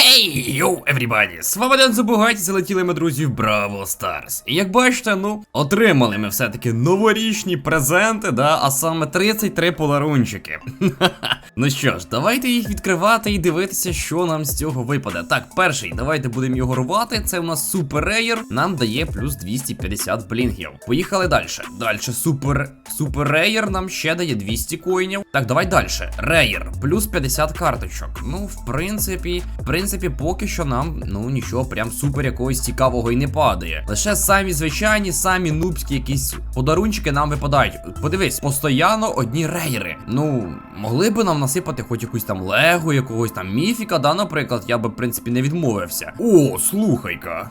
Хей, йоу, everybody! З вами Ден Забугаті, залетіли ми, друзі, в Браво Старс. І як бачите, ну, отримали ми все-таки новорічні презенти, да, а саме 33 поларунчики. ну що ж, давайте їх відкривати і дивитися, що нам з цього випаде. Так, перший, давайте будемо його рвати. Це у нас Супер Рейер, нам дає плюс 250 блінгів. Поїхали далі. Далі Супер Супер Рейер нам ще дає 200 коїнів. Так, давай далі. Рейер, плюс 50 карточок. Ну, в принципі, в принципі, поки що нам ну нічого прям супер якогось цікавого і не падає. Лише самі звичайні, самі нубські якісь подарунчики нам випадають. Подивись, постійно одні рейери. Ну, могли би нам насипати хоч якусь там лего, якогось там міфіка, да, наприклад, я би, в принципі, не відмовився. О, слухай-ка.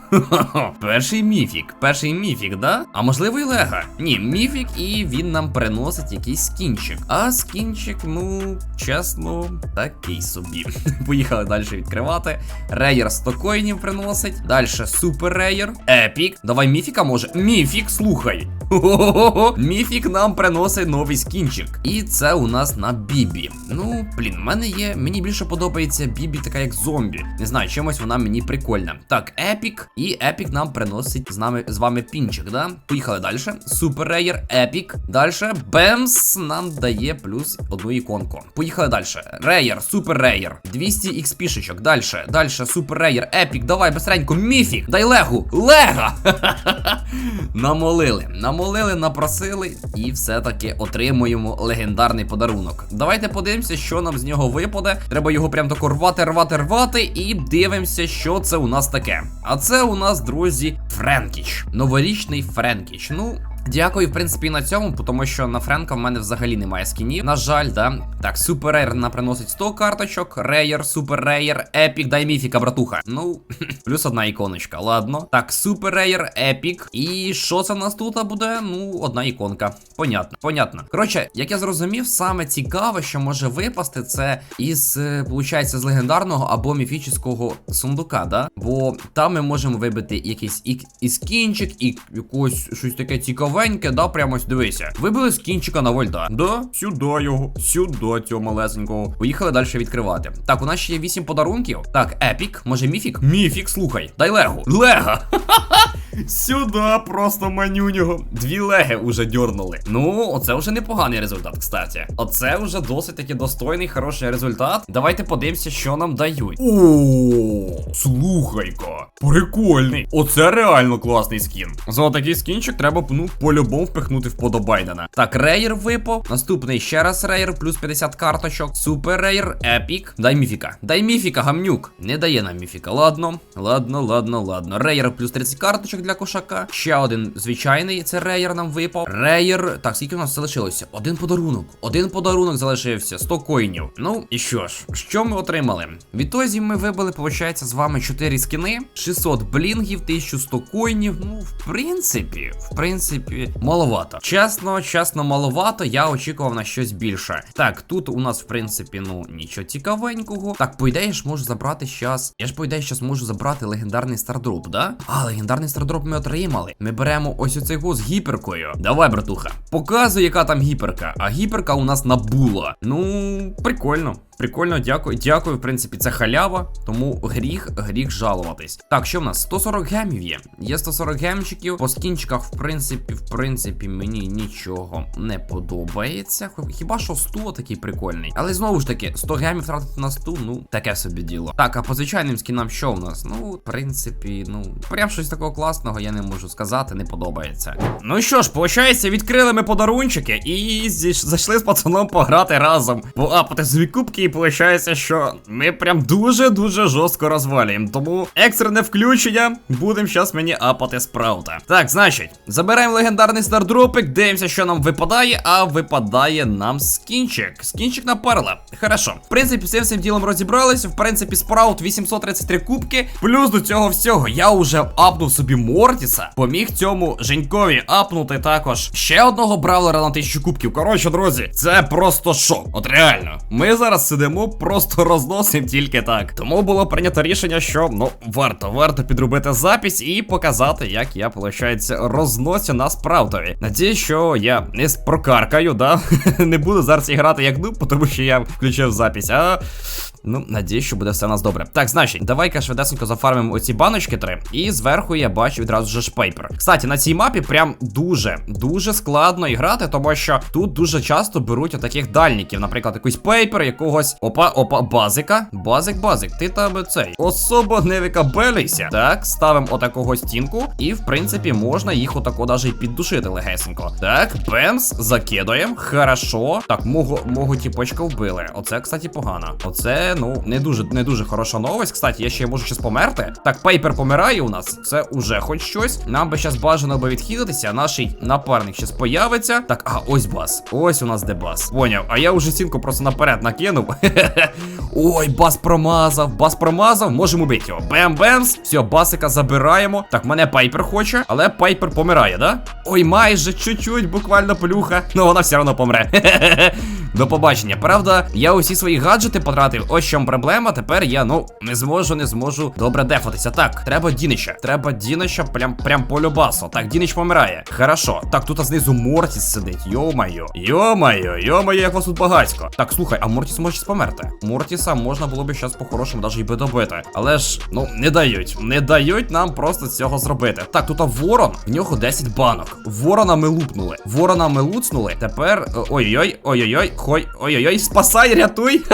Перший міфік, перший міфік, да? А можливо і лего. Ні, міфік, і він нам приносить якийсь скінчик. А скінчик, ну, чесно, такий собі. Поїхали далі відкривати. Рейер 100 коїнів приносить. Далі супер рейер. Епік. Давай міфіка може. Міфік, слухай. Хо-хо-хо. Міфік нам приносить новий скінчик. І це у нас на Бібі. Ну, блін, в мене є. Мені більше подобається Бібі, така як зомбі. Не знаю, чимось вона мені прикольна. Так, Епік. І Епік нам приносить з нами з вами пінчик, да? Поїхали далі. Супер рейер, Епік. Далі Бемс нам дає плюс одну іконку. Поїхали далі. Рейер, супер рейер. 200 XP шечок. Далі. Далі, супер рейер, Епік. Давай быстренько. Міфік. Дай легу. Лега. Намолили. Намолили, напросили і все-таки отримуємо легендарний подарунок. Давайте подивимося, що нам з нього випаде. Треба його прям тако рвати, рвати, рвати. І дивимося, що це у нас таке. А це у нас, друзі, Френкіч. Новорічний Френкіч. Ну. Дякую, в принципі, на цьому, тому що на Френка в мене взагалі немає скінів. На жаль, да. Так, супер рейер нам приносить 100 карточок. Рейер, супер рейер, епік, дай міфіка, братуха. Ну, плюс одна іконочка, ладно. Так, супер рейер, епік. І що це в нас тут буде? Ну, одна іконка. Понятно, понятно. Коротше, як я зрозумів, саме цікаве, що може випасти, це із, е, получається, з легендарного або міфічного сундука, да? Бо там ми можемо вибити якийсь і, і скінчик, і якось щось таке цікавеньке, да, прямо ось дивися. Вибили скінчика на вольда. Да, сюди його, сюди цього малесенького. Поїхали далі відкривати. Так, у нас ще є 8 подарунків. Так, епік, може міфік? Міфік, слухай, дай лего. Лего! Сюди просто манюнього. Дві леги уже дьорнули. Ну, оце вже непоганий результат, кстати. Оце вже досить таки достойний, хороший результат. Давайте подивимося, що нам дають. О, слухай-ка. Прикольний. Оце реально класний скін. За такий скінчик треба ну, по-любому впихнути в подобайдена. Так, рейер випав. Наступний ще раз рейер, плюс 50 карточок. Супер рейер, епік. Дай міфіка. Дай міфіка, гамнюк. Не дає нам міфіка. Ладно, ладно, ладно, ладно. Рейер плюс 30 карточок для кошака. Ще один звичайний, це рейер нам випав. Рейер. Так, скільки у нас залишилося? Один подарунок. Один подарунок залишився. 100 коїнів. Ну і що ж, що ми отримали? Відтоді ми вибили, виходить, з вами 4 скіни, 600 блінгів, 1100 коїнів. Ну, в принципі, в принципі, маловато. Чесно, чесно, маловато. Я очікував на щось більше. Так, тут у нас, в принципі, ну нічого цікавенького. Так, по ідеї ж можу забрати щас. Я ж по ідеї щас можу забрати легендарний стардроп, да? А, легендарний стардроп ми отримали. Ми беремо ось оцей го з гіперкою. Давай, братуха. Показуй, яка там гіперка. А гіперка у нас набула. Ну, прикольно. Прикольно, дякую. Дякую, в принципі, це халява, тому гріх, гріх жалуватись. Так, що в нас? 140 гемів є. Є 140 гемчиків. По скінчиках, в принципі, в принципі, мені нічого не подобається. Хіба що 100 такий прикольний. Але знову ж таки, 100 гемів втратити на 100, ну, таке собі діло. Так, а по звичайним скінам що в нас? Ну, в принципі, ну, прям щось такого класного я не можу сказати, не подобається. Ну що ж, виходить, відкрили ми подарунчики і зайшли з пацаном пограти разом. Поапати собі кубки, і виходить, що ми прям дуже-дуже жорстко розвалюємо. Тому екстрене включення. Будемо зараз мені апати спраута. Так, значить, забираємо легендарний стардропик, дивимося, що нам випадає, а випадає нам скінчик. Скінчик на перла. Хорошо. В принципі, цим ділом розібралися. В принципі, спраут 833 кубки. Плюс до цього всього я вже апнув собі Мортіса. Поміг цьому Женькові апнути також ще одного бравлера на 1000 кубків. Коротше, друзі, це просто шок. От реально. Ми зараз сидимо, просто розносимо тільки так. Тому було прийнято рішення, що ну варто, варто підробити запись і показати, як я, виходить, розносю на справдові. Надіюсь, що я не прокаркаю, да? не буду зараз грати як дуб, тому що я включив запись. А Ну, надіюсь, що буде все у нас добре. Так, значить, давай-ка швидесенько зафармимо оці баночки три. І зверху я бачу відразу же шпейпер. Кстати, на цій мапі прям дуже, дуже складно грати, тому що тут дуже часто беруть отаких дальників. Наприклад, якийсь пейпер, якогось. Опа, опа, базика. Базик, базик. Ти там цей. Особо не викабелюйся. Так, ставимо отакого стінку. І, в принципі, можна їх отако даже і піддушити легесенько. Так, бемс, закидуємо. Хорошо. Так, мого, мого тіпочка вбили. Оце, кстати, погано. Оце, ну, не дуже, не дуже хороша новость. Кстати, я ще можу щас померти. Так, пейпер помирає у нас. Це уже хоч щось. Нам би зараз бажано би відхилитися. Наш напарник щас появиться. Так, а ось бас. Ось у нас де бас. Поняв. А я вже стінку просто наперед накинув. Ой, бас промазав. Бас промазав. Можемо бити його. Бем-бемс. Все, басика забираємо. Так, мене пайпер хоче, але пайпер помирає, да? Ой, майже чуть-чуть, буквально плюха. Ну вона все одно помре. До побачення. Правда, я усі свої гаджети потратив. Ось чому проблема. Тепер я, ну, не зможу, не зможу добре дефатися. Так, треба Дінича. Треба Дінича прям прям по любасу. Так, Дінич помирає. Хорошо. Так, тут знизу Мортіс сидить. Йо-майо. Йо-майо, як вас тут багатько. Так, слухай, а Мортіс може померти. Мортіса можна було би зараз по-хорошому навіть і би добити. Але ж, ну, не дають. Не дають нам просто цього зробити. Так, тут ворон, в нього 10 банок. Ворона ми лупнули. Ворона ми луцнули. Тепер. е, Ой-ой-ой, ой-ой-ой, ой-ой-ой, спасай, рятуй.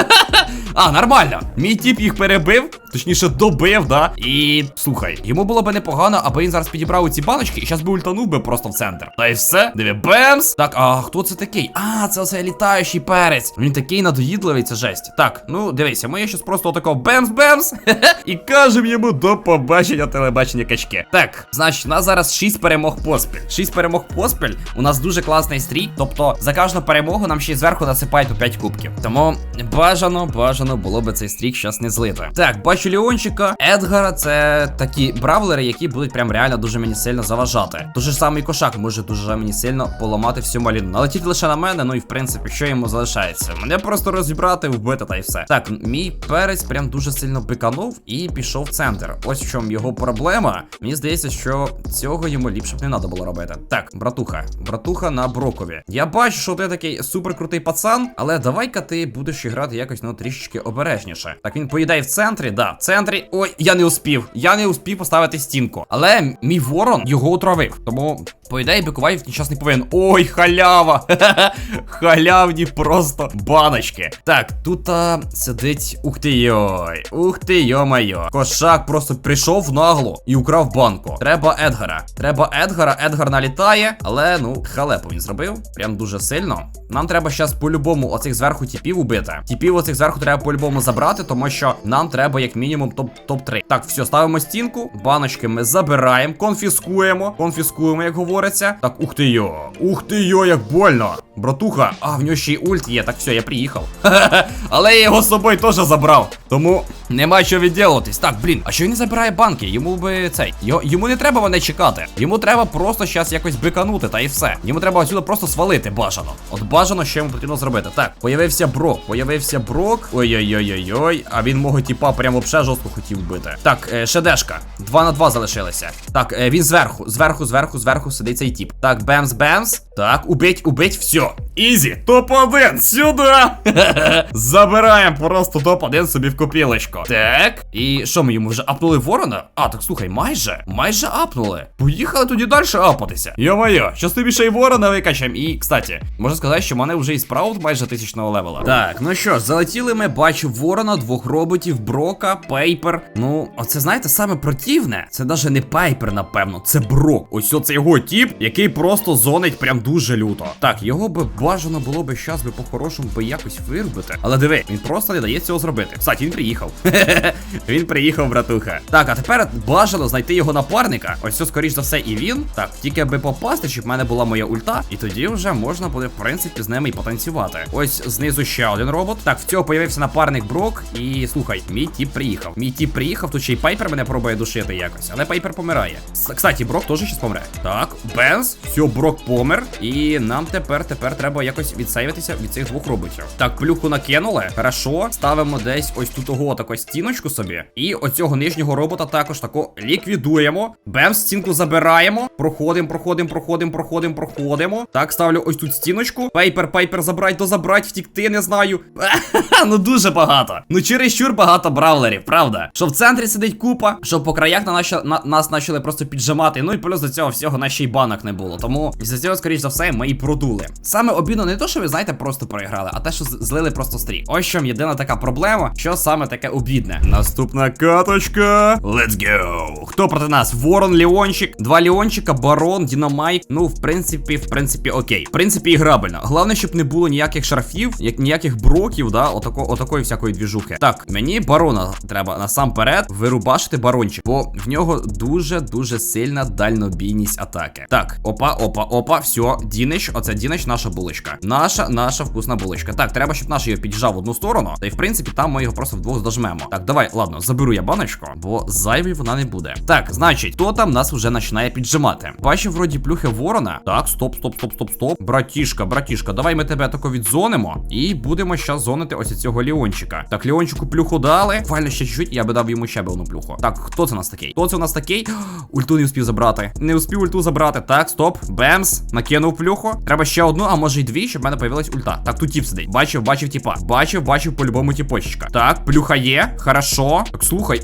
А, нормально. Мій тіп їх перебив, точніше добив, да. І слухай, йому було би непогано, аби він зараз підібрав ці баночки і зараз би ультанув би просто в центр. Та й все, диви, бемс. Так, а хто це такий? А, це оцей літаючий перець. Він такий надоїдливий, це жесть. Так, ну дивися, ми щас просто отако бемс-бемс. І кажемо йому до побачення телебачення качки. Так, значить, у нас зараз 6 перемог поспіль. 6 перемог поспіль. У нас дуже класний стрій. Тобто за кожну перемогу нам ще зверху насипають у 5 кубків. Тому бажано, бажано було би цей стрік щас не злити. Так, бачу Леончика, Едгара, це такі бравлери, які будуть прям реально дуже мені сильно заважати. Дуже ж самий кошак може дуже мені сильно поламати всю маліну. Налетіти лише на мене, ну і в принципі, що йому залишається? Мене просто розібрати, вбити та й все. Так, мій перець прям дуже сильно биканув і пішов в центр. Ось в чому його проблема. Мені здається, що цього йому ліпше б не треба було робити. Так, братуха, братуха на брокові. Я бачу, що ти такий суперкрутий пацан, але давай-ка ти будеш грати якось ну трішечки обережніше. Так, він поїдає в центрі, да, в центрі. Ой, я не успів. Я не успів поставити стінку. Але мій ворон його отравив. Тому, по ідеї, час не повинен. Ой, халява! Халявні просто баночки. Так, тут а, сидить. Ух ти йой. Ух ти йо-майо. Кошак просто прийшов нагло і украв банку. Треба Едгара. Треба Едгара. Едгар налітає, але ну, халепу він зробив. Прям дуже сильно. Нам треба зараз по-любому оцих зверху тіпів убити. Тіпів оцих зверху треба по-любому забрати, тому що нам треба як мінімум топ топ 3 Так, все, ставимо стінку. Баночки ми забираємо, конфіскуємо. Конфіскуємо, як говориться. Так, ух ти йо. Ух ти йо, як больно. Братуха, а в нього ще й ульт є. Так, все, я приїхав. Але я його з собою теж забрав. Тому нема що відділуватись. Так, блін, а що він не забирає банки? Йому би цей. Йо, йому не треба мене чекати. Йому треба просто зараз якось биканути, та і все. Йому треба отсюди просто свалити бажано. От бажано, що йому потрібно зробити. Так, появився брок. Появився брок. Ой-ой-ой-ой-ой. А він мого тіпа прямо взагалі жорстко хотів вбити. Так, е, шедешка. Два на два залишилися. Так, е, він зверху, зверху, зверху, зверху сидить цей тіп. Так, бемс-бемс. Так, убить, убить, все. Ізі, топ-1, сюди! Забираємо просто топ-1 собі в копілочку. Так. І що ми йому вже апнули ворона? А, так слухай, майже. Майже апнули. Поїхали тоді далі апатися. Йо-моє, щас тобі ще й ворона викачаємо. І, кстати, можна сказати, що в мене вже і спраут майже тисячного левела. Так, ну що залетіли ми, бачу ворона, двох роботів, брока, пейпер. Ну, оце знаєте, саме противне. Це навіть не пейпер, напевно, це брок. Ось оце його тіп, який просто зонить прям дуже люто. Так, його би бажано було би щас би по-хорошому би якось вирубити. Але диви, він просто не дає цього зробити. Кстати, він приїхав. він приїхав, братуха. Так, а тепер бажано знайти його напарника. Ось це, скоріш за все, і він. Так, тільки аби попасти, щоб в мене була моя ульта. І тоді вже можна буде, в принципі, з ними і потанцювати. Ось знизу ще один робот. Так, в цього появився напарник Брок. І слухай, мій тіп приїхав. Мій тіп приїхав, тут ще й Пайпер мене пробує душити якось. Але Пайпер помирає. Кстати, Брок теж щось помре. Так, Бенз, все, Брок помер. І нам тепер, тепер треба треба якось відсейвитися від цих двох роботів. Так, плюху накинули. Хорошо, ставимо десь ось тут ого таку стіночку собі. І оцього нижнього робота також тако ліквідуємо. Бем, стінку забираємо. Проходимо, проходимо, проходимо, проходимо, проходимо. Так, ставлю ось тут стіночку. Пейпер, пейпер, забрать, дозабрать, втікти, не знаю. ну дуже багато. Ну чересчур багато бравлерів, правда? Що в центрі сидить купа, що по краях на наші, на, нас почали просто піджимати. Ну і плюс до цього всього на ще й банок не було. Тому за цього, скоріш за все, ми і продули. Саме обідно не то, що ви знаєте, просто проіграли, а те, що злили просто стрій. Ось що єдина така проблема, що саме таке обідне. Наступна каточка. Let's go. Хто проти нас? Ворон, Леончик, два Леончика, Барон, Дінамайк. Ну, в принципі, в принципі, окей. В принципі, іграбельно. Головне, щоб не було ніяких шарфів, як ніяких броків, да, отако, отакої всякої двіжухи. Так, мені барона треба насамперед вирубашити барончик, бо в нього дуже дуже сильна дальнобійність атаки. Так, опа, опа, опа, все, Дінич, оце Дінич, наша булочка. Наша, наша вкусна булочка. Так, треба, щоб наш його піджав в одну сторону. Та й в принципі там ми його просто вдвох дожмемо. Так, давай, ладно, заберу я баночку, бо зайвий вона не буде. Так, значить, хто там нас вже починає піджимати? Бачив вроді плюхи ворона. Так, стоп, стоп, стоп, стоп, стоп. Братішка, братішка, давай ми тебе тако відзонимо. І будемо щас зонити ось цього Леончика. Так, Леончику плюху дали. Буквально ще чуть-чуть, я би дав йому ще би одну плюху. Так, хто це у нас такий? Хто це у нас такий? Ульту не успів забрати. Не успів ульту забрати. Так, стоп. Бемс. Накинув плюху. Треба ще одну, а може й дві, щоб в мене появилась ульта. Так, тут тіп сидить. Бачив, бачив тіпа. Бачив, бачив по-любому тіпочечка. Так, плюха є. Хорошо. Так, слухай.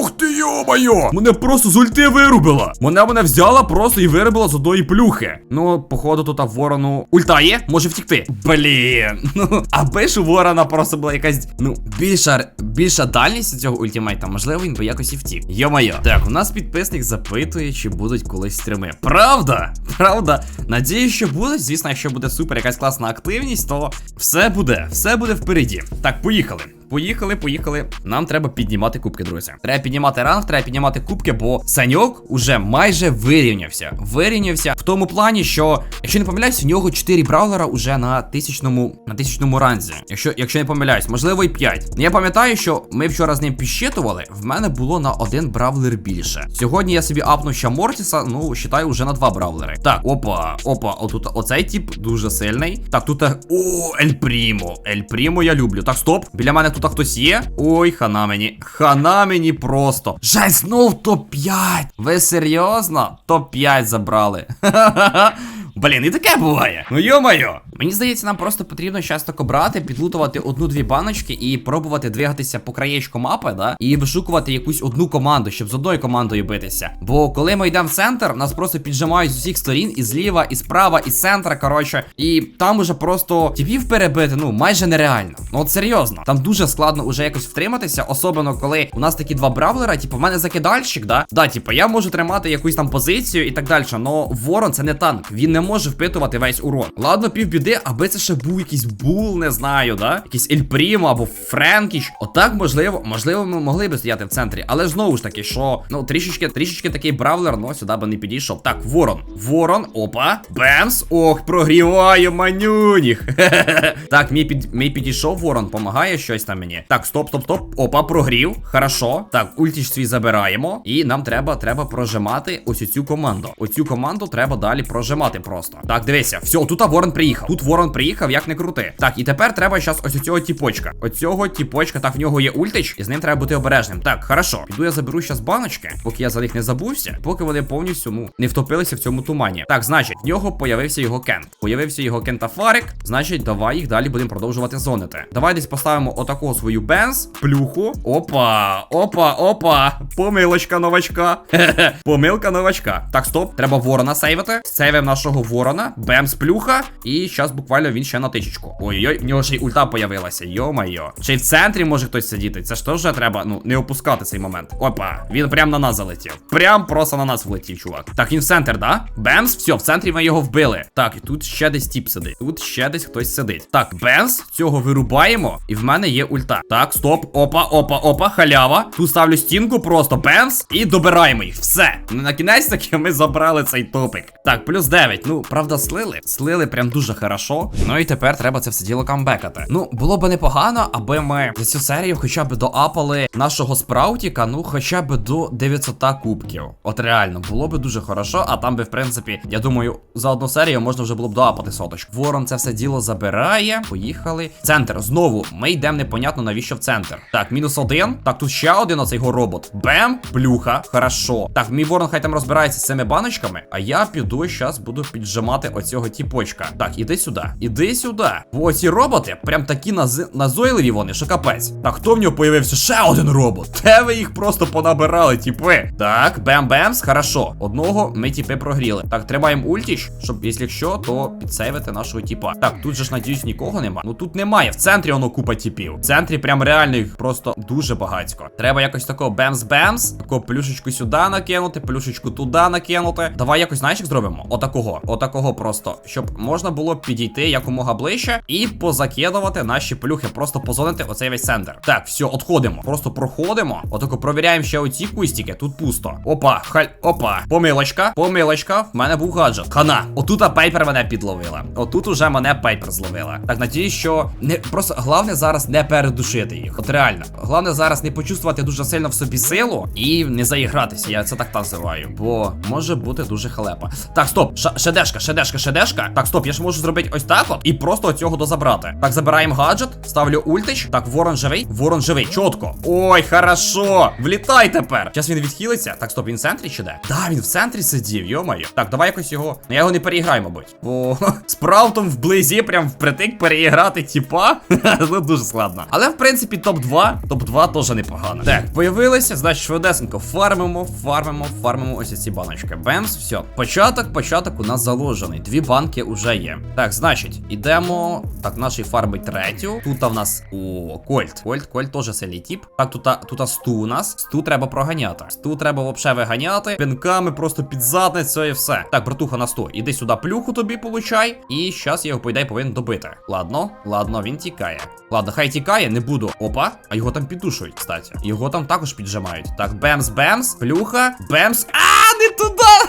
Ух ти йо-моє! Мене просто з ульти вирубила. Мене мене взяла просто і вирубила з одної плюхи. Ну, походу, тут ворону. Ульта є? Може втікти. Блін. Ну, аби ж у ворона просто була якась, ну, більша, більша дальність цього ультимейта, можливо, він би якось і втік. Йо-моє. Так, у нас підписник запитує, чи будуть колись стріми. Правда? Правда? Надіюсь, що будуть. Звісно, якщо буде супер якась класна активність, то все буде, все буде впереді. Так, поїхали. Поїхали, поїхали. Нам треба піднімати кубки, друзі. Треба піднімати ранг, треба піднімати кубки, бо Саньок уже майже вирівнявся. Вирівнявся в тому плані, що, якщо не помиляюсь, у нього 4 браулера уже на тисячному на тисячному ранзі. Якщо, якщо не помиляюсь, можливо, і 5. Я пам'ятаю, що ми вчора з ним підсчитували, в мене було на один бравлер більше. Сьогодні я собі апнув ще Мортіса, ну, вважаю, вже на два бравлери. Так, опа, опа, отут оцей тип дуже сильний. Так, тут. е, О, Ель Прімо. Ель Прімо я люблю. Так, стоп. Біля мене тут хтось є. Ой, хана мені. Хана мені просто. Жесть, знов топ-5. Ви серйозно? Топ-5 забрали. Ха-ха-ха. Блін, і таке буває. Ну йо-моє. Мені здається, нам просто потрібно щас тако брати, підлутувати одну-дві баночки і пробувати двигатися по краєчку мапи, да? І вишукувати якусь одну команду, щоб з одною командою битися. Бо коли ми йдемо в центр, нас просто піджимають з усіх сторін, і зліва, і справа, і з центра, коротше. І там уже просто тіпів перебити, ну майже нереально. Ну от серйозно, там дуже складно уже якось втриматися, особливо коли у нас такі два бравлера, типу, в мене закидальщик, да? Да, типу, я можу тримати якусь там позицію і так далі. Но ворон це не танк, він не може впитувати весь урон. Ладно, півбіди, аби це ще був якийсь бул, не знаю, да? Якийсь Ель Прімо або Френкіч. Отак, можливо, можливо, ми могли би стояти в центрі. Але знову ж таки, що ну трішечки, трішечки такий бравлер, ну сюди би не підійшов. Так, ворон. Ворон, опа. Бемс. Ох, прогріваю манюніх. так, мій під мій підійшов ворон, помагає щось там мені. Так, стоп, стоп, стоп. Опа, прогрів. Хорошо. Так, ультіч свій забираємо. І нам треба, треба прожимати ось цю команду. Оцю команду треба далі прожимати просто. Так, дивися, все, тут ворон приїхав. Тут ворон приїхав, як не крути. Так, і тепер треба зараз ось цього тіпочка. Оцього тіпочка, так, в нього є ультич, і з ним треба бути обережним. Так, хорошо. Піду я заберу зараз баночки, поки я за них не забувся, поки вони повністю ну, не втопилися в цьому тумані. Так, значить, в нього появився його кент. Появився його кентафарик. Значить, давай їх далі будемо продовжувати зонити. Давай десь поставимо отаку свою бенз, плюху. Опа, опа, опа. Помилочка новачка. Помилка новачка. Так, стоп, треба ворона сейвити. Сейвим нашого ворона. Бемс плюха. І зараз буквально він ще на тисячку. Ой-ой, в нього ще й ульта появилася. Йо-майо. Ще в центрі може хтось сидіти. Це ж теж треба, ну, не опускати цей момент. Опа, він прям на нас залетів. Прям просто на нас влетів, чувак. Так, він в центр, да? Бемс, все, в центрі ми його вбили. Так, і тут ще десь тіп сидить. Тут ще десь хтось сидить. Так, Бемс, цього вирубаємо. І в мене є ульта. Так, стоп, опа, опа, опа, халява. Тут ставлю стінку, просто бемс. І добираємо їх. Все. На кінець таки ми забрали цей топик. Так, плюс 9. Ну, правда, слили. Слили прям дуже хорошо. Ну і тепер треба це все діло камбекати. Ну, було б непогано, аби ми за цю серію хоча б доапали нашого спраутіка, ну хоча б до 900 кубків. От реально, було б дуже хорошо, а там би, в принципі, я думаю, за одну серію можна вже було б доапати соточку. Ворон це все діло забирає. Поїхали. Центр. Знову ми йдемо непонятно навіщо в центр. Так, мінус один. Так, тут ще один оцей його робот. Бем, плюха. Хорошо. Так, мій ворон хай там розбирається з цими баночками. А я піду зараз буду піджимати оцього тіпочка. Так, іди сюди. Іди сюди. Бо ці роботи прям такі наз... назойливі вони, що капець. Так, хто в нього появився? Ще один робот. Де ви їх просто понабирали, тіпи? Так, бем-бемс, хорошо. Одного ми тіпи прогріли. Так, тримаємо ультіч, щоб, якщо що, то підсейвити нашого тіпа. Так, тут же ж, надіюсь, нікого нема. Ну тут немає. В центрі воно купа тіпів. В центрі прям реально їх просто дуже багатько. Треба якось такого бемс-бемс, таку плюшечку сюди накинути, плюшечку туди накинути. Давай якось, знаєш, як зробимо? Отакого. Отакого просто. Щоб можна було підійти якомога ближче і позакидувати наші плюхи. Просто позонити оцей весь центр. Так, все, отходимо. Просто проходимо. Отако провіряємо ще оці кустики. Тут пусто. Опа, халь, опа. Помилочка, помилочка. В мене був гаджет. Хана. Отут Пейпер мене підловила. Отут уже мене Пейпер зловила. Так, надіюсь, що не просто головне зараз не передушити їх. От реально. Головне зараз не почувствувати дуже сильно в собі силу і не заігратися. Я це так називаю. Бо може бути дуже халепа. Так, стоп, Ша- шедешка, шедешка, шедешка. Так, стоп, я ж можу зробити ось так от і просто оцього дозабрати. Так, забираємо гаджет, ставлю ультич. Так, ворон живий. Ворон живий. Чітко. Ой, хорошо. Влітай тепер. Зараз він відхилиться. Так, стоп, він в центрі чи де? Да, він в центрі сидів, йомаю. Так, давай якось його. Ну я його не переіграю, мабуть. Бо спраутом вблизі, прям впритик переіграти, типа. ну дуже складно. Але в принципі, топ-2. Топ-2 теж непогано. Так, появилися, значить, швидесенько фармимо, фармимо, фармимо ось ці баночки. Бемс, все. Початок, початок у нас заложений. Дві банки уже є. Так, значить, ідемо. Так, наші фарми третю. Тут в нас. О, Кольт. Кольт, Кольт теж сильний тип. Так, тут, тут сту у нас. Сту треба проганяти. Сту треба вообще виганяти. Пінками просто під задницю і все. Так, братуха на сту. Іди сюди, плюху тобі получай. І щас я його, по ідеї, повинен добити. Ладно, ладно, він тікає. Ладно, хай тікає, не буду. Опа, а його там піддушують, кстати. Його там також піджимають. Так, бемс, бемс, плюха, бемс. А, не!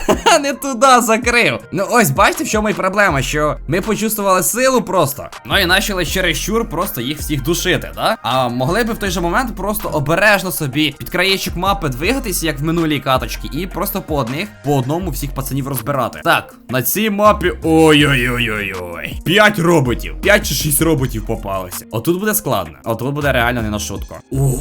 не туди закрив. Ну ось, бачите, в чому і проблема, що ми почувствували силу просто. Ну і почали чересчур просто їх всіх душити, да? А могли би в той же момент просто обережно собі під краєчок мапи двигатися, як в минулій каточці, і просто по одних, по одному всіх пацанів розбирати. Так, на цій мапі. Ой-ой-ой-ой-ой. П'ять роботів. П'ять чи шість роботів попалося. Отут буде складно. Отут буде реально не на шутку. О,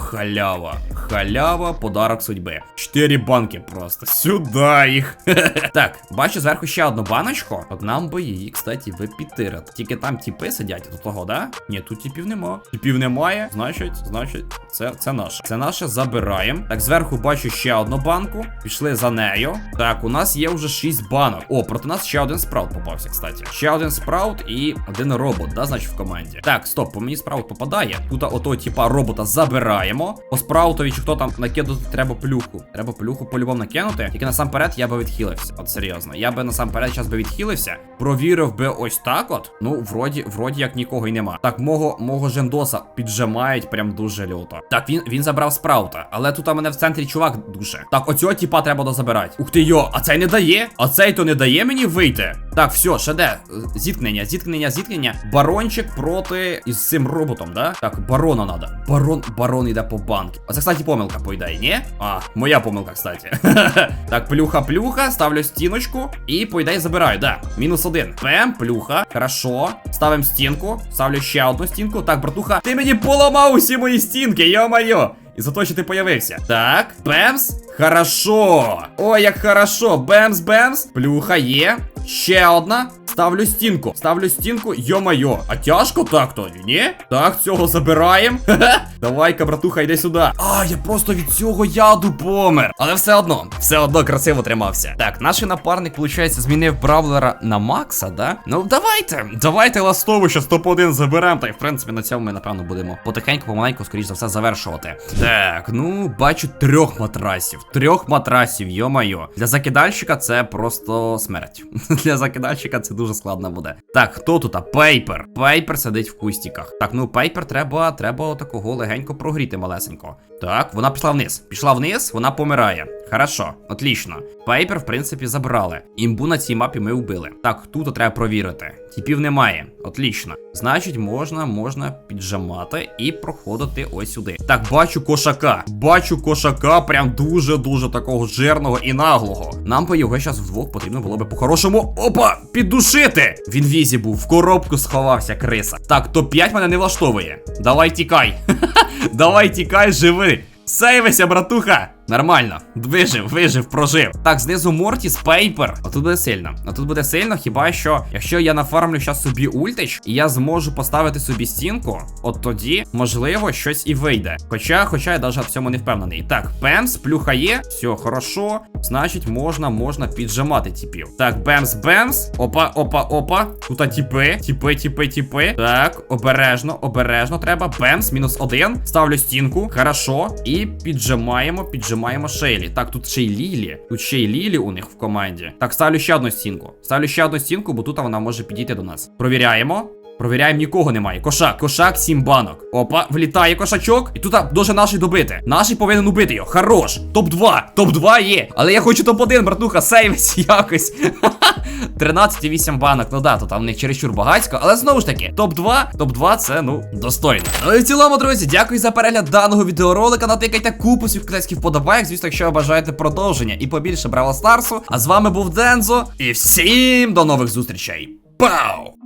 халява. Халява, подарок судьби. Чотири банки просто. Сюди їх. так, бачу зверху ще одну баночку. От нам би її, кстати, випітирити. Тільки там тіпи сидять до того, да? Ні, тут тіпів нема. Тіпів немає. Значить, значить, це, це наше. Це наше забираємо. Так, зверху бачу ще одну банку. Пішли за нею. Так, у нас є вже 6 банок. О, проти нас ще один спраут попався, кстати. Ще один спраут і один робот, да, значить, в команді. Так, стоп, по мені спраут попадає. Тут ото, типа, робота забираємо. По спраутові хто там накидати треба плюху. Треба плюху по-любому накинути. Тільки насамперед я би відхилився. От серйозно. Я би насамперед зараз би відхилився. Провірив би ось так от. Ну, вроді, вроді як нікого й нема. Так, мого, мого жендоса піджимають прям дуже люто. Так, він він забрав спраута. Але тут у мене в центрі чувак дуже. Так, оцього типа треба дозабирати. Ух ти йо, а цей не дає? А цей то не дає мені вийти. Так, все, ще де? Зіткнення, зіткнення, зіткнення. Барончик проти із цим роботом, да? Так, барона надо. Барон, барон йде по банки. А це, кстати, помилка, по ідеї, ні? А, моя помилка, кстати. так, плюха-плюха, ставлю стіночку і, по ідеї, забираю, да. Мінус один. Пем, плюха. Хорошо. Ставимо стінку. Ставлю ще одну стінку. Так, братуха, ти мені поламав усі мої стінки, йо-моє. І за те, що ти появився. Так, бемс. Хорошо. Ой, як хорошо. Бемс, бемс. Плюха є. Ще одна. Ставлю стінку. Ставлю стінку. Йо-майо. А тяжко так то? Ні? Так, цього забираємо. Давай-ка, братуха, йди сюди. А, я просто від цього яду помер. Але все одно, все одно красиво тримався. Так, наш напарник, виходить, змінив бравлера на Макса, да? Ну, давайте. Давайте ластову ще топ-1 заберемо. Та й в принципі на цьому ми, напевно, будемо потихеньку, помаленьку, скоріш за все, завершувати. Так, ну, бачу трьох матрасів. Трьох матрасів, йо-майо. Для закидальщика це просто смерть. Для закидальщика це дуже складно буде. Так, хто тут? Пейпер. Пейпер сидить в кустіках. Так, ну пейпер треба, треба такого легенько прогріти малесенько. Так, вона пішла вниз. Пішла вниз, вона помирає. Хорошо, отлично. Пейпер, в принципі, забрали. Імбу на цій мапі ми вбили. Так, тут треба провірити. Тіпів немає. Отлично. Значить, можна, можна піджимати і проходити ось сюди. Так, бачу кошака. Бачу кошака, прям дуже-дуже такого жирного і наглого. Нам по його зараз вдвох потрібно було би по-хорошому. Опа! Піддушити! Він візі був, в коробку сховався, криса. Так, топ-5 мене не влаштовує. Давай тікай. Давай тікай, живи. Сейвися, братуха! Нормально, вижив, вижив, прожив. Так, знизу Мортіс, Пейпер. А тут буде сильно. А тут буде сильно, хіба що, якщо я нафармлю зараз собі ультич, і я зможу поставити собі стінку, от тоді, можливо, щось і вийде. Хоча, хоча я навіть в цьому не впевнений. Так, Бемс, плюха є, все, хорошо. Значить, можна, можна піджимати тіпів. Так, Бемс, Бемс. Опа, опа, опа. Тут тіпи, тіпи, тіпи, тіпи. Так, обережно, обережно треба. Бемс, мінус один. Ставлю стінку. Хорошо. І піджимаємо, піджимаємо Шейлі. Так, тут ще й Лілі. Тут ще й Лілі у них в команді. Так, ставлю ще одну стінку. Ставлю ще одну стінку, бо тут вона може підійти до нас. Провіряємо. Провіряємо, нікого немає. Кошак, кошак, сім банок. Опа, влітає кошачок. І тут дуже наший добити. Наший повинен убити його. Хорош. Топ-2. Топ-2 є. Але я хочу топ-1, братуха, сейвись якось. 13,8 банок. Ну да, то там в них чересчур багатько. Але знову ж таки, топ-2, топ-2 це, ну, достойно. Ну і в цілому, друзі, дякую за перегляд даного відеоролика. Натикайте купу свій китайських вподобайок. Звісно, якщо ви бажаєте продовження і побільше Бравл Старсу. А з вами був Дензо. І всім до нових зустрічей. Пау!